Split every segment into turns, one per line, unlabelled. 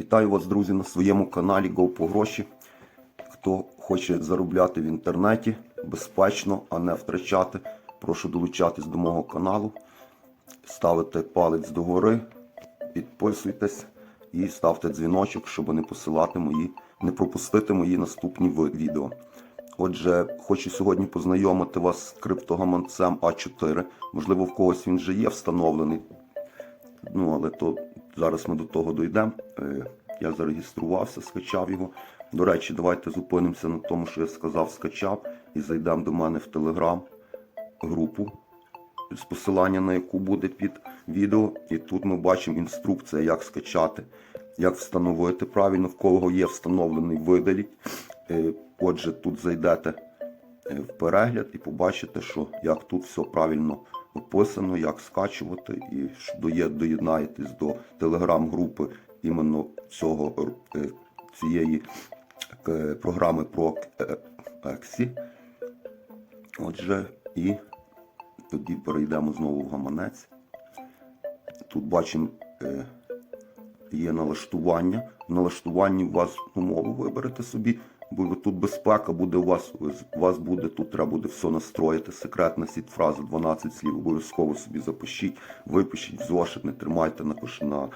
Вітаю вас, друзі, на своєму каналі Go по гроші. Хто хоче заробляти в інтернеті безпечно, а не втрачати, прошу долучатись до мого каналу, ставити палець догори, підписуйтесь і ставте дзвіночок, щоб не посилати мої, не пропустити мої наступні відео. Отже, хочу сьогодні познайомити вас з криптогаманцем А4. Можливо, в когось він вже є встановлений. Ну, але то зараз ми до того дійдемо. Е, Я зареєструвався, скачав його. До речі, давайте зупинимося на тому, що я сказав, скачав, і зайдемо до мене в Телеграм групу, з посилання на яку буде під відео. І тут ми бачимо інструкція, як скачати, як встановити правильно, в кого є встановлений видаліть. Е, Отже, тут зайдете е, в перегляд і побачите, що як тут все правильно описано, як скачувати, і доєднаєтесь до телеграм-групи іменно цього е, цієї е, програми про е, Ексі. Отже, і тоді перейдемо знову в гаманець. Тут бачимо. є налаштування. В налаштуванні у вас умову виберете собі, бо тут безпека буде у вас, у вас буде, тут треба буде все настроїти. Секретна сіть фраза 12 слів, обов'язково собі запишіть, випишіть в зошит, не тримайте на, на,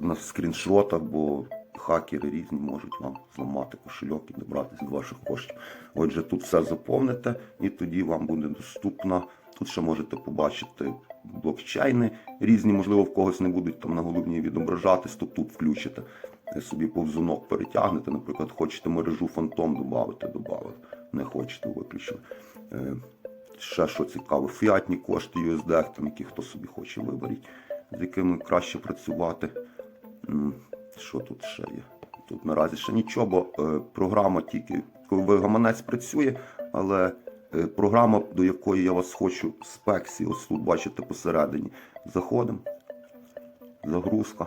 на скріншотах, бо хакери різні можуть вам зламати кошельок і добратися до ваших коштів. Отже, тут все заповните, і тоді вам буде доступна. Тут ще можете побачити блокчейни різні, можливо, в когось не будуть там на головній відображатись, то тут включите е, собі повзунок перетягнете. Наприклад, хочете мережу фантом додати, додали. Не хочете, виключили. Е, Ще що цікаво, фіатні кошти USD, там які хто собі хоче виберіть, з якими краще працювати. Що тут ще є? Тут наразі ще нічого, бо е, програма тільки, коли гаманець працює, але програма, до якої я вас хочу спексі, ось тут бачите посередині. Заходимо. Загрузка.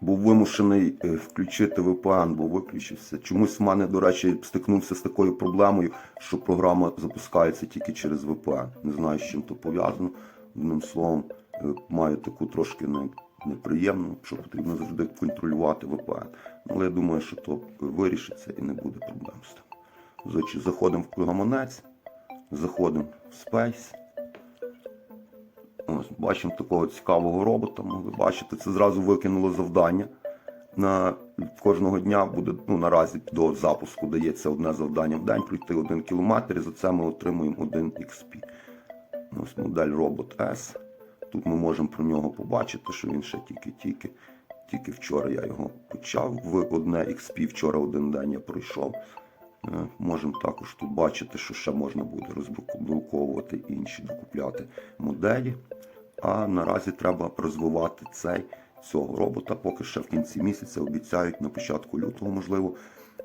Був вимушений е, включити VPN, бо виключився. Чомусь в мене, до речі, стикнувся з такою проблемою, що програма запускається тільки через VPN. Не знаю, з чим то пов'язано. Одним словом, е, маю таку трошки не, неприємну, що потрібно завжди контролювати VPN. Але я думаю, що то вирішиться і не буде проблем з тим. Заходимо в гаманець, заходимо в Space. Ось, бачимо такого цікавого робота. Могли бачити, це зразу викинуло завдання. На кожного дня буде ну наразі до запуску дається одне завдання в день пройти один кілометр, і за це ми отримуємо 1 XP. Ось модель Robot S. Тут ми можемо про нього побачити, що він ще тільки-тільки. Тільки вчора я його почав. В одне XP вчора один день я пройшов. Е, Можемо також тут бачити, що ще можна буде розбруковувати інші, докупляти моделі. А наразі треба розвивати цей цього робота. Поки ще в кінці місяця обіцяють на початку лютого, можливо,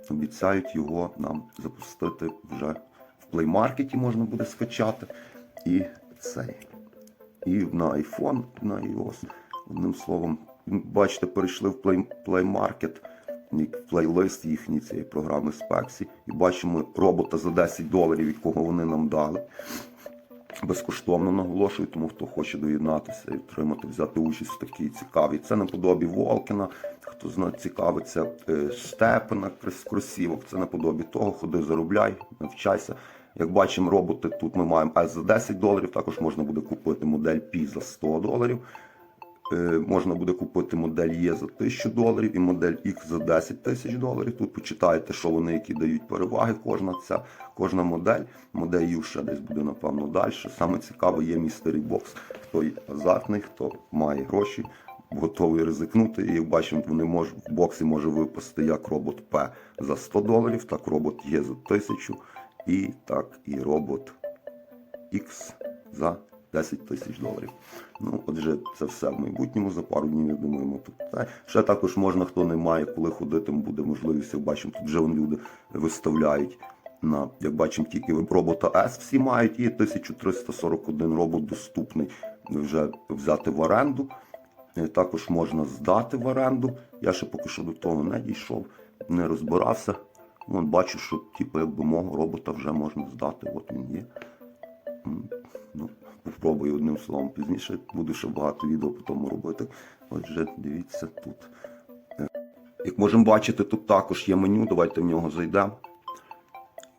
обіцяють його нам запустити вже в Market можна буде скачати. І цей. І на iPhone, на iOS. Одним словом, бачите, перейшли в Play, Play Market, і плейлист їхній цієї програми Spexy, і бачимо робота за 10 доларів, якого вони нам дали. Безкоштовно наголошую, тому хто хоче доєднатися і отримати, взяти участь в такій цікавій. Це наподобі Волкіна, хто зна цікавиться е, Степена крос- кросівок, це наподобі того, ходи, заробляй, навчайся. Як бачимо, роботи тут ми маємо S за 10 доларів, також можна буде купити модель P за 100 доларів. Е, можна буде купити модель Є за 1000 доларів і модель X за 10 тисяч доларів. Тут почитаєте, що вони які дають переваги, кожна ця, кожна модель. Модель U ще десь буде, напевно, далі. Саме цікаве є Mystery Box. Хто є азартний, хто має гроші, готовий ризикнути. І як бачимо, вони можуть в боксі може випасти як робот P за 100 доларів, так робот Є за 1000 і так і робот X за 10 тисяч доларів. Ну, отже, це все в майбутньому. За пару днів, я думаю, ми. Та, Ще також можна, хто не має, коли ходити, буде можливість, як бачимо, тут вже вон люди виставляють. На, як бачимо, тільки робота S всі мають, і 1341 робот доступний вже взяти в оренду. Е, Також можна здати в оренду. Я ще поки що до того не дійшов, не розбирався. Вон бачу, що типу, якби мого робота вже можна здати. От він є. Ну, Попробую одним словом пізніше. Буду ще багато відео по тому робити. Отже, дивіться тут. Е, Як можемо бачити, тут також є меню. Давайте в нього зайдемо.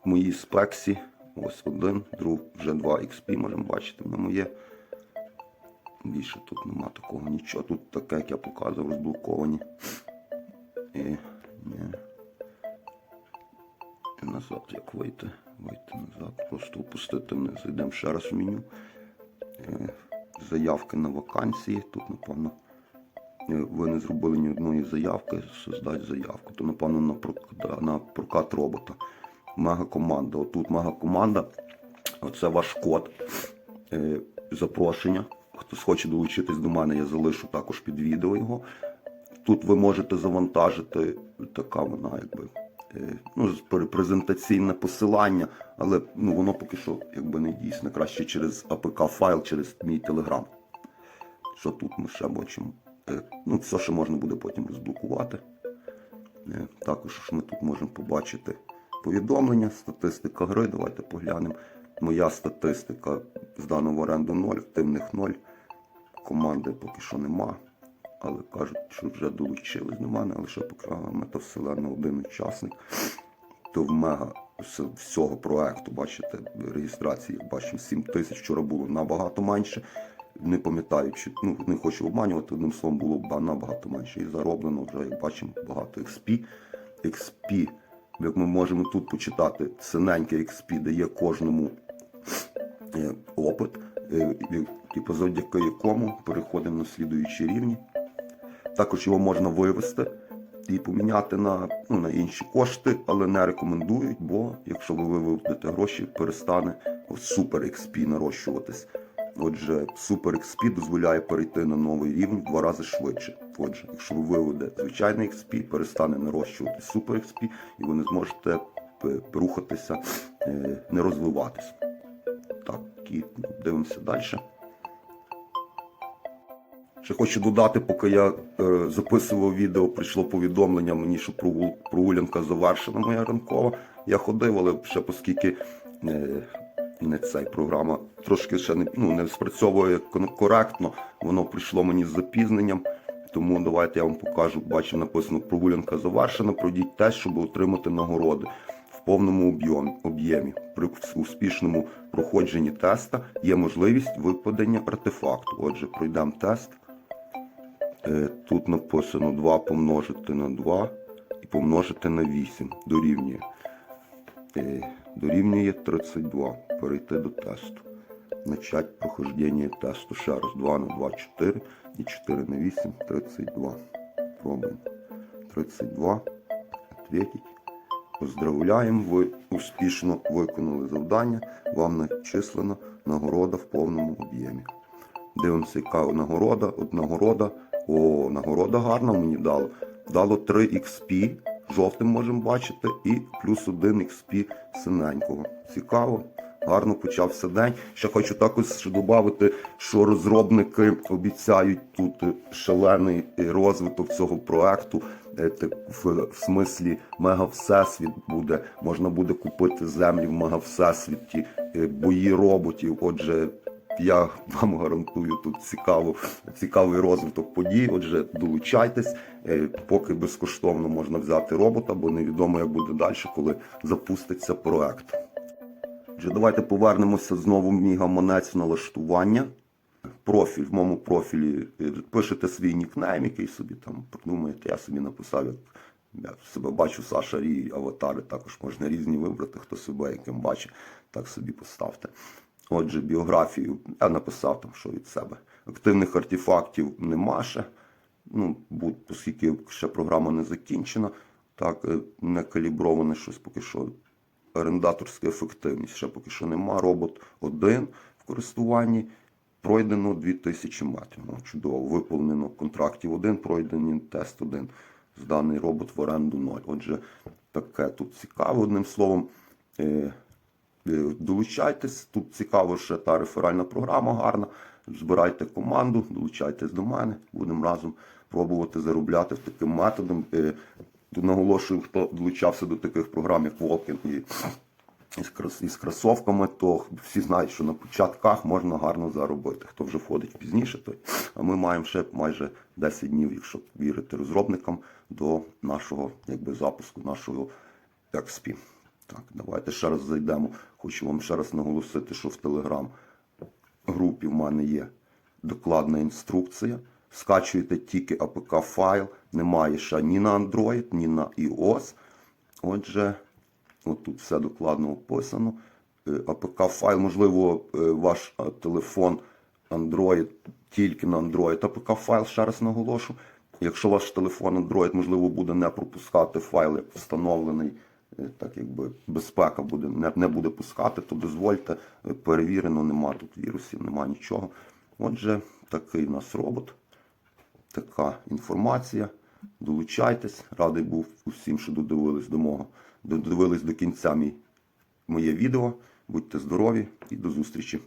В моїй спексі. Ось один, друг, вже два XP можемо бачити. В ньому є. Більше тут нема такого нічого. Тут таке, як я показував, розблоковані. І, ні. І назад, як вийти? Вийти назад, просто опустити вниз. Йдемо ще раз в меню. Е, Заявки на вакансії. Тут, напевно, е, ви не зробили ні одної заявки, создати заявку. То, напевно, на, прок- да, на прокат робота. Мега команда. Отут мега команда. Оце ваш код. Е, Запрошення. Хтось хоче долучитись до мене, я залишу також під відео його. Тут ви можете завантажити така вона якби. Е, Ну, презентаційне посилання, але ну, воно поки що якби не дійсне. Краще через APK файл, через мій телеграм. Що тут ми ще бачимо? Е, Ну, все, що можна буде потім розблокувати. Е, Також ж ми тут можемо побачити повідомлення, статистика гри. Давайте поглянемо. Моя статистика здана в оренду 0, активних 0. Команди поки що нема. Але кажуть, що вже долучились до мене, лише поки метавселена один учасник. То в мега всього проекту, бачите, реєстрації, як бачимо, 7 тисяч. Вчора було набагато менше. Не пам'ятаю, чи ну не хочу обманювати, одним словом було ба- набагато менше. І зароблено вже, як бачимо, багато XP. XP, як ми можемо тут почитати, синеньке XP дає кожному е, опит, е, типу, завдяки якому переходимо на слідуючі рівні. Також його можна вивести і поміняти на, ну, на інші кошти, але не рекомендують, бо якщо ви виведете гроші, перестане Super XP нарощуватись. Отже, Super XP дозволяє перейти на новий рівень в два рази швидше. Отже, якщо ви виведете звичайний XP, перестане нарощувати Super XP, і ви не зможете рухатися, е, не розвиватися. Так, і дивимося далі. Ще хочу додати, поки я е, записував відео, прийшло повідомлення мені, що прогул- прогулянка завершена моя ранкова. Я ходив, але ще оскільки е, не цей програма трошки ще не, ну, не спрацьовує коректно, воно прийшло мені з запізненням. Тому давайте я вам покажу. Бачу, написано прогулянка завершена. Пройдіть тест, щоб отримати нагороди в повному об'ємі. При успішному проходженні теста є можливість випадення артефакту. Отже, пройдемо тест. Е, Тут написано 2 помножити на 2 і помножити на 8 дорівнює. Е, Дорівнює 32. Перейти до тесту. Начать прохождення тесту. Ще раз 2 на 2 4 і 4 на 8 32. Пробуємо. 32. Ответить. Поздравляємо, ви успішно виконали завдання. Вам начислена нагорода в повному об'ємі. Дивимося, яка нагорода. От нагорода. О, нагорода гарна мені дало. Дало 3 XP, жовтим можемо бачити, і плюс 1 XP синенького. Цікаво. Гарно почався день. Ще хочу також додати, що розробники обіцяють тут шалений розвиток цього проекту. Е, В, в смислі мега всесвіт буде. Можна буде купити землі в мега всесвіті, е, бої роботів. Отже, я вам гарантую тут цікаво, цікавий розвиток подій. Отже, долучайтесь, Е, поки безкоштовно можна взяти робота, бо невідомо, як буде далі, коли запуститься проект. Отже, давайте повернемося знову в мій гаманець налаштування. Профіль, в моєму профілі е, пишете свій нікнейм, який собі там придумаєте. Я собі написав, як я себе бачу Саша Рій, аватари також можна різні вибрати, хто себе яким бачить, так собі поставте. Отже, біографію я написав там, що від себе. Активних артефактів нема ще. Ну, оскільки ще програма не закінчена, так, е, не каліброване щось поки що. Орендаторська ефективність ще поки що нема. Робот один в користуванні. Пройдено 2000 метрів. Ну, чудово. Виповнено контрактів один, пройдений тест один. Зданий робот в оренду 0. Отже, таке тут цікаво. Одним словом, е, долучайтесь. Тут цікаво, ще та реферальна програма гарна. Збирайте команду, долучайтесь до мене. Будемо разом пробувати заробляти таким методом. Е, наголошую, хто долучався до таких програм, як Волкін і із, кросовками, то всі знають, що на початках можна гарно заробити. Хто вже входить пізніше, той. А ми маємо ще майже 10 днів, якщо вірити розробникам, до нашого якби, запуску нашого XP. Так, давайте ще раз зайдемо. Хочу вам ще раз наголосити, що в Telegram групі в мене є докладна інструкція. Скачуєте тільки APK файл, немає ще ні на Android, ні на iOS. Отже, от тут все докладно описано. APK файл, можливо, е, ваш е, телефон Android тільки на Android APK файл, ще раз наголошу. Якщо ваш телефон Android, можливо, буде не пропускати файл, як встановлений, е, так якби безпека буде, не, не буде пускати, то дозвольте, е, перевірено, нема тут вірусів, нема нічого. Отже, такий у нас робот, така інформація. Долучайтесь. Радий був усім, що додивились до мого, додивились до кінця мій, моє відео. Будьте здорові і до зустрічі!